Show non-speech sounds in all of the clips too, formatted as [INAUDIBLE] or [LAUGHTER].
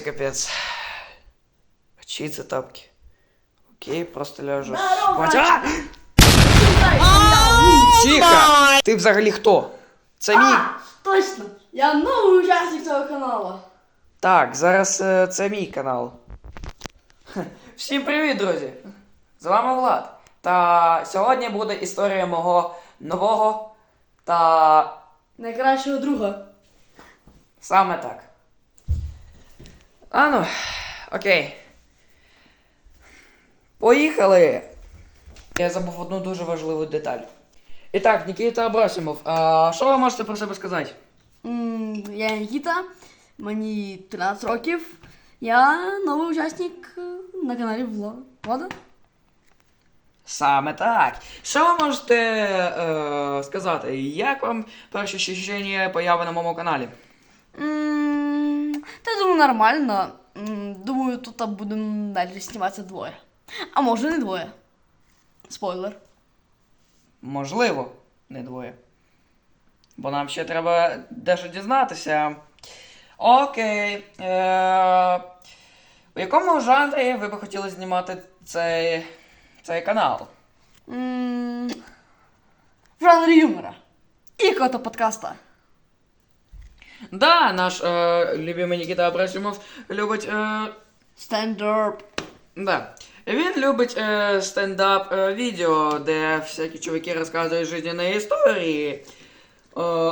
Капець. А чиї це тапки? Окей, просто ляжу. Здорово! Тихо! Ти взагалі хто? Це мій. Точно! Я новий учасник цього каналу. Так, зараз е, це мій канал. Хе. Всім привіт, друзі! З вами Влад. Та сьогодні буде історія мого нового та Найкращого друга. саме так. А ну, окей. Поїхали! Я забув одну дуже важливу деталь. І так, Нікіта Абросимов, а що ви можете про себе сказати? М, Я Нікіта, мені 13 років. Я новий учасник е, на каналі Вла- Влада. Саме так. Що ви можете е, сказати? Як вам перші ощущення появи на моєму каналі? М, Та думаю, нормально. Думаю, тут будемо далі зніматися двоє. А може не двоє. Спойлер. Можливо, не двоє. Бо нам ще треба дещо дізнатися. Окей. Е, у якому жанрі ви би хотіли знімати цей, цей канал? В жанрі юмора. І кота подкаста. Да, наш е, любимий Нікіта Абрасимов любить. Е, Стендап. Да. Він любить е, стендап е, відео, де всякі чуваки розказують життєві історії. Е,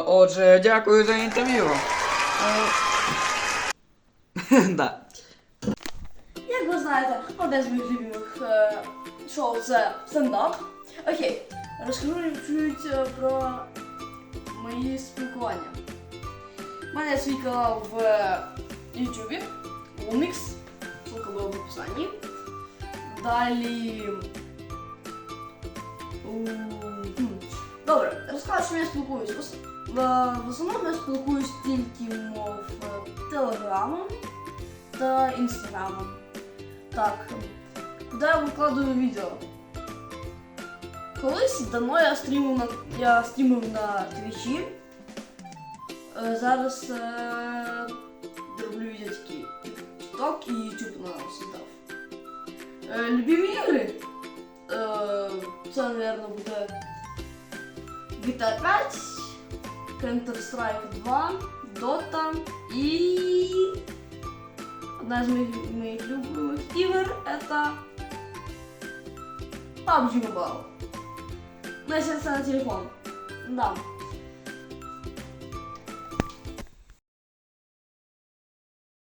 отже, дякую за інтерв'ю. Е, [LAUGHS] да. Як ви знаєте, одне з моїх любимих е, шоу це стендап. Окей, розкажу чуть е, про мої спілкування. У мене свій в Ютубі, Lumix, ссылка буде в описанні. Далі. Добре, розкажу, що я спілкуюсь. В ос- В, в основному я спілкуюсь тільки мов телеграмом та інстаграмом. Так, куди я викладую відео? Колись давно я стрімив на я стрімив на твічі. Е, Зараз е, роблю відео такі TikTok і YouTube на создав. Е, любимі ігри. Е, це, мабуть, буде GTA 5, Counter-Strike 2, Dota і Одна из моих, моих любимых игр это PUBG Mobile. Ну, если это на телефон. Да.